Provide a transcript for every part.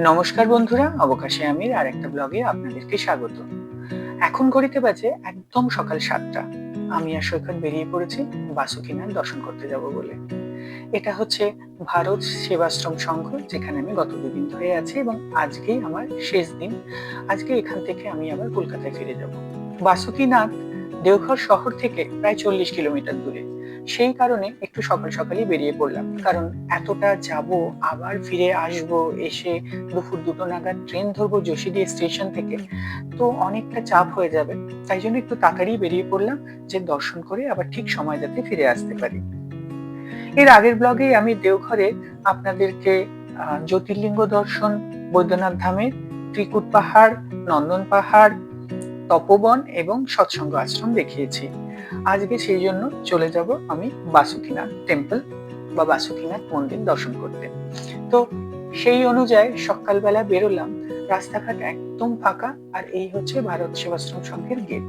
নমস্কার বন্ধুরা, অবকাশে আমির আর একটা ব্লগে আপনাদেরকে স্বাগত। এখন ঘড়িতে বাজে একদম সকাল সাতটা। আমি আর সৈকত বেরিয়ে পড়েছি বাসুকিনার দর্শন করতে যাব বলে। এটা হচ্ছে ভারত সেবাশ্রম সংঘ, যেখানে আমি গত দুদিন ধরে আছি এবং আজকেই আমার শেষ দিন। আজকে এখান থেকে আমি আবার কলকাতায় ফিরে যাব। বাসুকিনাথ দেওঘর শহর থেকে প্রায় চল্লিশ কিলোমিটার দূরে। সেই কারণে একটু সকাল সকালই বেরিয়ে পড়লাম। কারণ এতটা যাব, আবার ফিরে আসব, এসে দুপুর দুটো নাগাদ ট্রেন ধরবো যোশীডি স্টেশন থেকে, তো অনেকটা চাপ হয়ে যাবে। তাই জন্য একটু তাড়াতাড়ি বেরিয়ে পড়লাম যে দর্শন করে আবার ঠিক সময় যাতে ফিরে আসতে পারি। এর আগের ব্লগে আমি দেওঘরে আপনাদেরকে জ্যোতির্লিঙ্গ দর্শন, বৈদ্যনাথ ধামের, ত্রিকুট পাহাড়, নন্দন পাহাড় তপবন এবং সৎসঙ্গ আশ্রম দেখিয়েছি। আজকে সেই জন্য চলে যাব আমি বাসুকিনাথ টেম্পল বা বাসুকিনাথ মন্দির দর্শন করতে। তো সেই অনুযায়ী সকালবেলা বেরোলাম, রাস্তাঘাট একদম ফাঁকা আর এই হচ্ছে ভারত সেবাশ্রম সংঘের গেট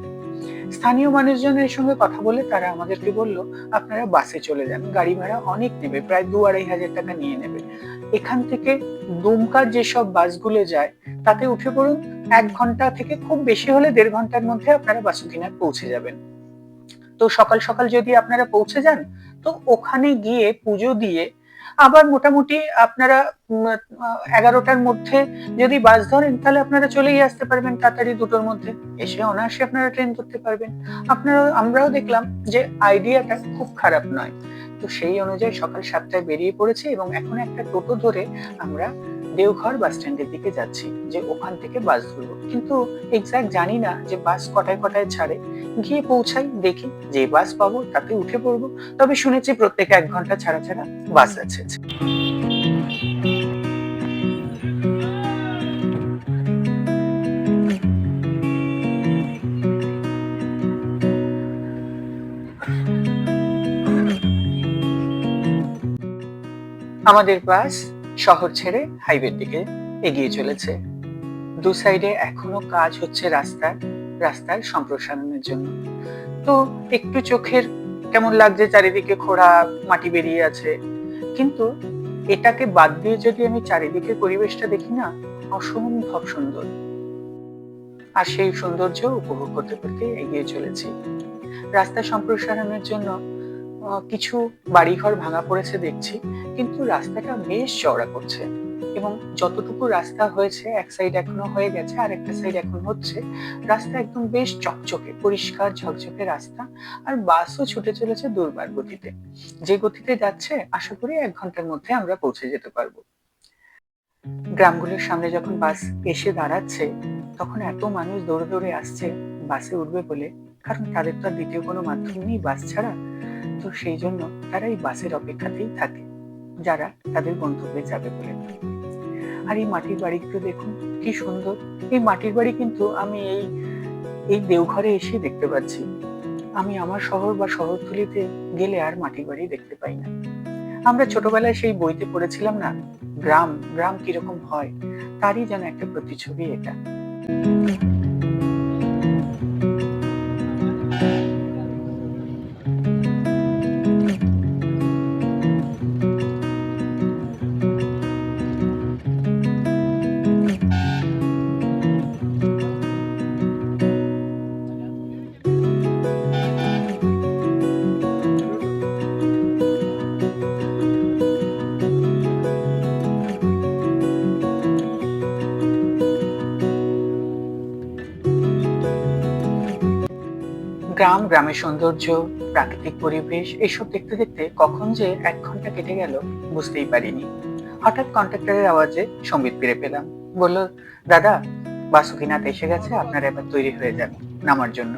স্থানীয় মানুষজনের সঙ্গে কথা বলে তারা আমাদেরকে বলল, আপনারা বাসে চলে যান, গাড়ি ভাড়া অনেক নেবে, প্রায় দু আড়াই হাজার টাকা নিয়ে নেবে। এখান থেকে দুমকার যেসব বাসগুলো যায়, তাতে উঠে পড়ুন, এক ঘণ্টা থেকে খুব বেশি হলে দেড় ঘণ্টার মধ্যে আপনারা বাসুকিনাথ পৌঁছে যাবেন। তো সকাল সকাল যদি আপনারা পৌঁছে যান, তো ওখানে গিয়ে পুজো দিয়ে আবার মোটামুটি আপনারা এগারোটার মধ্যে যদি বাস ধরেন, তাহলে আপনারা চলেই আসতে পারবেন তাড়াতাড়ি দুটোর মধ্যে। এসে অনায়াসে আপনারা ট্রেন ধরতে পারবেন। আপনারা, আমরাও দেখলাম যে আইডিয়াটা খুব খারাপ নয়। তো সেই অনুযায়ী সকাল সাতটায় বেরিয়ে পড়েছে এবং এখন একটা টোটো ধরে আমরা দেওঘর বাস স্ট্যান্ডের দিকে যাচ্ছি, যে ওখান থেকে বাস ধরবো। কিন্তু এক্সাক্ট জানি না যে বাস কটায় কটায় ছাড়ে। গিয়ে পৌঁছাই, দেখি যে বাস পাবো তাতে উঠে পড়ব। তবে শুনেছি প্রত্যেকে এক ঘণ্টা ছাড়া ছাড়া বাস আছে। আমাদের বাস শহর ছেড়ে হাইওয়ের দিকে এগিয়ে চলেছে। দু সাইডে এখনও কাজ হচ্ছে রাস্তার রাস্তার সম্প্রসারণের জন্য। তো একটু চোখের কেমন লাগছে চারিদিকে খোড়া, মাটি বেরিয়ে আছে। কিন্তু এটাকে বাদ দিয়ে যদি আমি চারিদিকে পরিবেশটা দেখি না, অসম্ভব সুন্দর। আর সেই সৌন্দর্য উপভোগ করতে করতে এগিয়ে চলেছি। রাস্তা সম্প্রসারণের জন্য কিছু বাড়িঘর ভাঙা পড়েছে দেখছি, কিন্তু রাস্তাটা বেশ চওড়া করছে। এবং যতটুকু রাস্তা হয়েছে, এক সাইড এখনও হয়ে গেছে, আর একটা সাইড এখন হচ্ছে, রাস্তা একদম বেশ চকচকে, পরিষ্কার, ঝকঝকে রাস্তা, আর বাসও ছুটে চলেছে দুর্বার গতিতে। যে গতিতে যাচ্ছে, আশা করি এক ঘণ্টার মধ্যে আমরা পৌঁছে যেতে পারব। গ্রামগুলোর সামনে যখন বাস এসে দাঁড়াচ্ছে, তখন এত মানুষ দৌড়ে দৌড়ে আসছে বাসে উঠবে বলে, কারণ তাদের তো আর দ্বিতীয় কোনো মাধ্যম নেই বাস ছাড়া। তো সেই জন্য তারা এই বাসের অপেক্ষাতেই থাকে, যারা তাদের গন্তব্যে যাবে বলে আর এই মাটির বাড়িগুলো দেখুন, কি সুন্দর। এই মাটির বাড়ি কিন্তু আমি এই এই দেওঘরে এসে দেখতে পাচ্ছি। আমি আমার শহর বা শহরতলিতে গেলে আর মাটির বাড়ি দেখতে পাই না। আমরা ছোটবেলায় সেই বইতে পড়েছিলাম না, গ্রাম গ্রাম কীরকম হয়, তারই যেন একটা প্রতিছবি এটা। গ্রাম, গ্রামের সৌন্দর্য, প্রাকৃতিক পরিবেশ, এসব দেখতে দেখতে কখন যে এক ঘণ্টা কেটে গেল বুঝতেই পারিনি। হঠাৎ কন্ট্রাক্টরের আওয়াজে সম্বিত ফিরে পেলাম। বলল, দাদা বাসুকিনাথ এসে গেছে, আপনারা এবার তৈরি হয়ে যান নামার জন্য।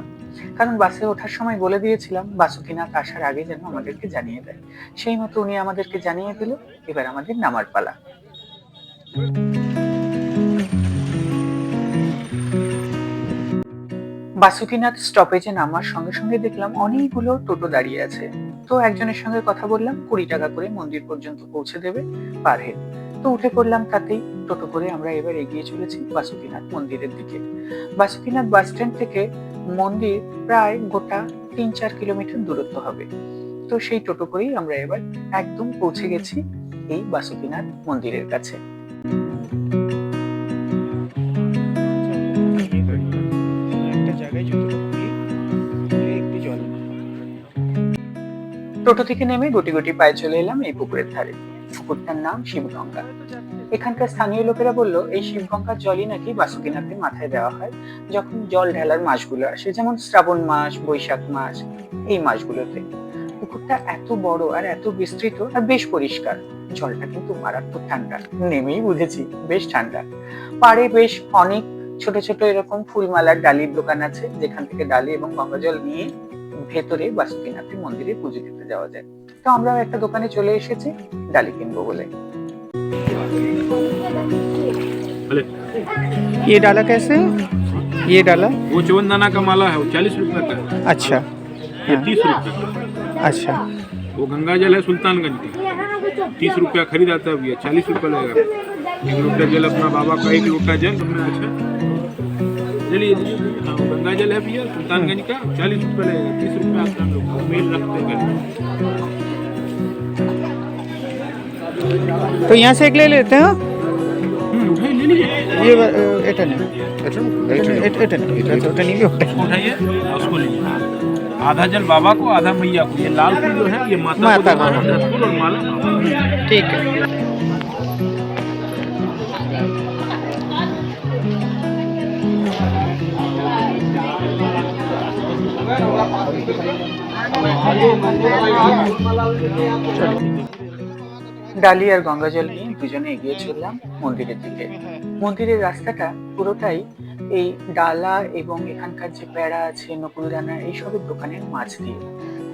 কারণ বাসে ওঠার সময় বলে দিয়েছিলাম বাসুকিনাথ আসার আগে যেন আমাদেরকে জানিয়ে দেয়। সেই মতো উনি আমাদেরকে জানিয়ে দিল, এবার আমাদের নামার পালা। বাসুকিনাথ স্টপেজে নামার সঙ্গে সঙ্গে দেখলাম অনেকগুলো টোটো দাঁড়িয়ে আছে। তো একজনের সঙ্গে কথা বললাম, কুড়ি টাকা করে মন্দির পর্যন্ত পৌঁছে দেবে পার হেড তো উঠে পড়লাম তাতেই টোটো করে আমরা এবার এগিয়ে চলেছি বাসুকিনাথ মন্দিরের দিকে। বাসুকিনাথ বাস স্ট্যান্ড থেকে মন্দির প্রায় গোটা তিন চার কিলোমিটার দূরত্ব হবে। তো সেই টোটো করেই আমরা এবার একদম পৌঁছে গেছি এই বাসুকিনাথ মন্দিরের কাছে। টোটো থেকে নেমে গুটি গুটি পায়ে চলে এলাম এই পুকুরের ধারে। পুকুরটার নাম শিবগঙ্গা। এখানকার স্থানীয় লোকেরা বলল, এই শিবগঙ্গার জলই নাকি বাসুকিনাথের মাথায় দেওয়া হয়, যখন জল ঢালার মাসগুলো আসে, যেমন শ্রাবণ মাস, বৈশাখ মাস, এই মাসগুলোতে পুকুরটা এত বড় আর এত বিস্তৃত আর বেশ পরিষ্কার। জলটা কিন্তু মারাত্মক ঠান্ডা। নেমেই বুঝেছি, বেশ ঠান্ডা। পাড়ে বেশ অনেক ছোট ছোট এরকম ফুলমালার ডালির দোকান আছে, যেখান থেকে ডালি এবং গঙ্গা জল নিয়ে ভেতরে বাসুকিনাথের মন্দিরে পুজো দিতে যাওয়া যায় তো আমরাও একটা দোকানে চলে এসেছি ডালি কিনবো বলে ये डाला कैसे ये डाला वो चवन दाना का माला है वो चालीस रुपए का है अच्छा ये हाँ, तीस रुपए का अच्छा वो गंगा जल है सुल्तानगंज का तीस रुपया खरीद आता है भैया चालीस रुपया लगेगा एक लोटा जल अपना बाबा का एक लोटा जल हमने अच्छा चलिए गंगा जल है भैया सुल्तानगंज का चालीस रुपये लगेगा तीस रुपये आप हम लोग मेल रखते हैं तो यहाँ से एक ले लेते हैं हाँ? हम्म, ये उसको आधा जल बाबा को आधा मैया को। ये लाल फूल जो है ये माता, माता का हाँ। ठीक है। ডালি আর গঙ্গা জল নিয়ে দুজনে এগিয়ে চললাম মন্দিরের দিকে। মন্দিরের রাস্তাটা পুরোটাই এই ডালা এবং এখানকার যে প্যাড়া আছে নকুলদানা এইসবের দোকানের মাছ দিয়ে।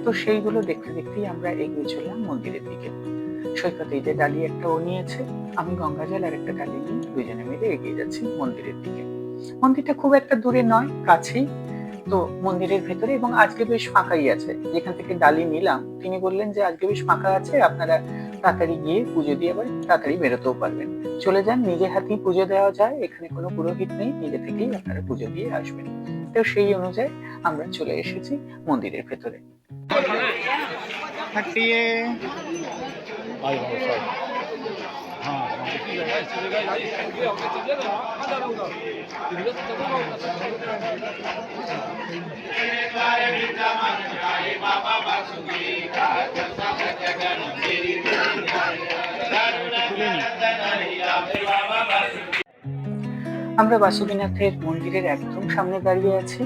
তো সেইগুলো দেখতে দেখতেই আমরা এগিয়ে চললাম মন্দিরের দিকে। সৈকত এই যে ডালি একটা ও নিয়েছে, আমি গঙ্গা জল আর একটা ডালি নিয়ে দুজনে মিলে এগিয়ে যাচ্ছি মন্দিরের দিকে। মন্দিরটা খুব একটা দূরে নয়, কাছেই। তো মন্দিরের ভেতরে এবং আজকে বেশ ফাঁকাই আছে। যেখান থেকে ডালি নিলাম তিনি বললেন যে আজকে বেশ ফাঁকা আছে আপনারা তাড়াতাড়ি গিয়ে পুজো দিয়ে আবার তাড়াতাড়ি বেরোতেও পারবেন। চলে যান নিজে হাতেই পুজো দেওয়া যায় এখানে কোনো পুরোহিত নেই নিজে থেকেই আপনারা পুজো দিয়ে আসবেন। তো সেই অনুযায়ী আমরা চলে এসেছি মন্দিরের ভেতরে। আমরা বাসুকিনাথের মন্দিরের একদম সামনে দাঁড়িয়ে আছি।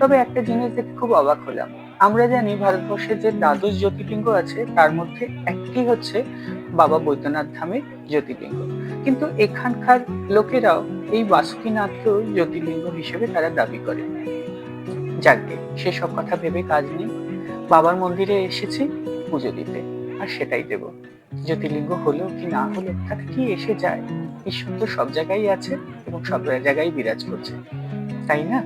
তবে একটা জিনিস দেখে খুব অবাক হলাম। আমরা জানি ভারতবর্ষে যে দ্বাদশ জ্যোতির্লিঙ্গ আছে, তার মধ্যে একটি হচ্ছে বাবা বৈদ্যনাথ ধামের জ্যোতির্লিঙ্গ। কিন্তু এখানকার লোকেরাও এই বাসুকিনাথকেও জ্যোতির্লিঙ্গ হিসেবে তারা দাবি করে। যাকে সেসব কথা ভেবে কাজ নেই। বাবার মন্দিরে এসেছি পুজো দিতে, আর সেটাই দেব। জ্যোতির্লিঙ্গ হলো কি না হলো তাতে কি এসে যায়? ঈশ্বর তো সব জায়গায় আছে এবং সব জায়গায় বিরাজ করছে। তাই না?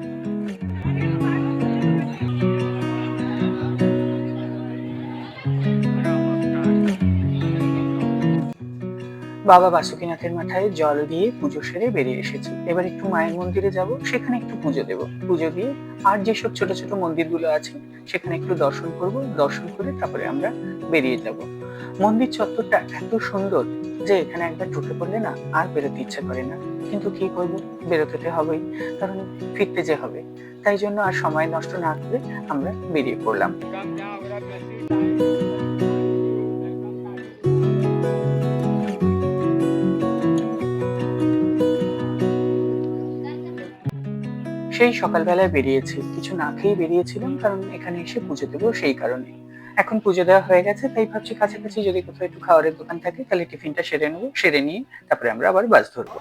বাবা বাসুকিনাথের মাথায় জল দিয়ে পুজো সেরে বেরিয়ে এসেছি। এবার একটু মায়ের মন্দিরে যাব, সেখানে একটু পুজো দেব। পুজো দিয়ে আর যেসব ছোট ছোট মন্দিরগুলো আছে, সেখানে একটু দর্শন করব। দর্শন করে তারপরে আমরা বেরিয়ে যাব। মন্দির চত্বরটা এত সুন্দর যে এখানে একবার ঢুকে পড়লে না আর বেরোতে ইচ্ছে করে না। কিন্তু কি করব? বেরোতে হবেই, কারণ ফিরতে যে হবে। তাই জন্য আর সময় নষ্ট না করে আমরা বেরিয়ে পড়লাম। সেই সকালবেলায় বেরিয়েছি। কিছু না খেয়ে বেরিয়েছিলাম, কারণ এখানে এসে পুজো দেবো সেই কারণে। এখন পুজো দেওয়া হয়ে গেছে, তাই ভাবছি কাছাকাছি যদি কোথাও একটু খাওয়ারের দোকান থাকে, তাহলে টিফিনটা সেরে নেব, সেরে নিয়ে তারপরে আমরা আবার বাস ধরবো।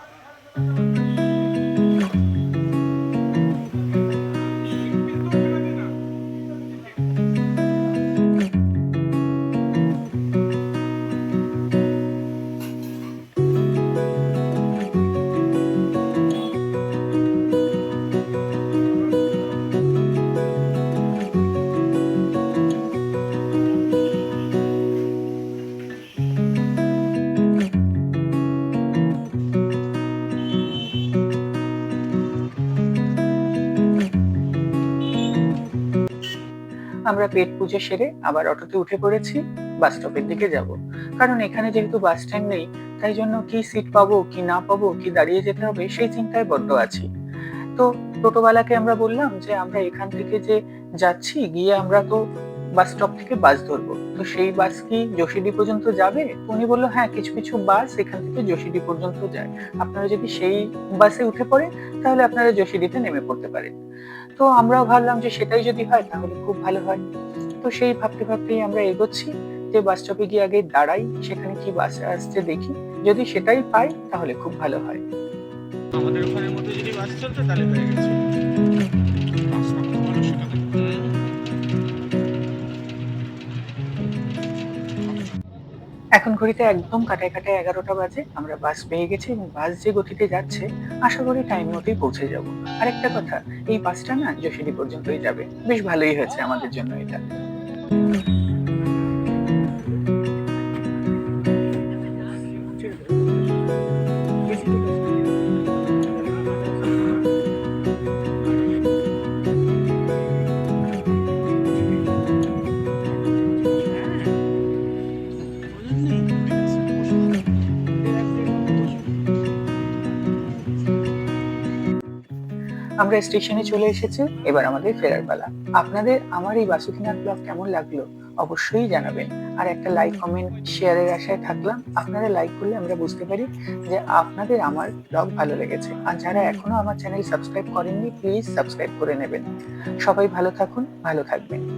আমরা পেট পুজো সেরে আবার অটোতে উঠে পড়েছি বাস স্টপের দিকে যাব। কারণ এখানে যেহেতু বাস স্ট্যান্ড নেই, তাই জন্য কি সিট পাবো, কি না পাবো, কি দাঁড়িয়ে যেতে হবে, সেই চিন্তায় বড্ড আছি। তো টোটোওয়ালাকে আমরা বললাম যে, আমরা এখান থেকে যে যাচ্ছি, গিয়ে আমরা তো বাস স্টপ থেকে বাস ধরবো। তো সেই বাস কি যোশীডি পর্যন্ত যাবে? উনি বলল হ্যাঁ কিছু কিছু বাস এখান থেকে যোশীডি পর্যন্ত যায়। আপনারা যদি সেই বাসে উঠে পড়েন, তাহলে আপনারা যোশীডিতে নেমে পড়তে পারেন। তো আমরাও ভাবলাম যে সেটাই যদি হয়, তাহলে খুব ভালো হয়। তো সেই ভাবতে ভাবতেই আমরা এগোচ্ছি যে বাস স্টপে গিয়ে আগে দাঁড়াই, সেখানে কি বাস আসছে দেখি। যদি সেটাই পাই, তাহলে খুব ভালো হয়। আমাদের ওখানের মধ্যে যদি বাস চলতো, তাহলে পেয়ে গেছি। এখন ঘড়িতে একদম কাটায় কাটায় এগারোটা বাজে, আমরা বাস পেয়ে গেছি এবং বাস যে গতিতে যাচ্ছে, আশা করি টাইম মতোই পৌঁছে যাব। আর একটা কথা, এই বাসটা না যশোরী পর্যন্তই যাবে। বেশ ভালোই হয়েছে আমাদের জন্য এটা। আমরা স্টেশনে চলে এসেছি, এবার আমাদের ফেরার পালা। আপনাদের আমার এই বাসুকিনার ব্লগ কেমন লাগল অবশ্যই জানাবেন। আর একটা লাইক কমেন্ট শেয়ারের আশায় থাকলাম। আপনারা লাইক করলে আমরা বুঝতে পারি যে আপনাদের আমার ব্লগ ভালো লেগেছে। আর যারা এখনও আমার চ্যানেল সাবস্ক্রাইব করেননি প্লিজ সাবস্ক্রাইব করে নেবেন। সবাই ভালো থাকুন, ভালো থাকবেন।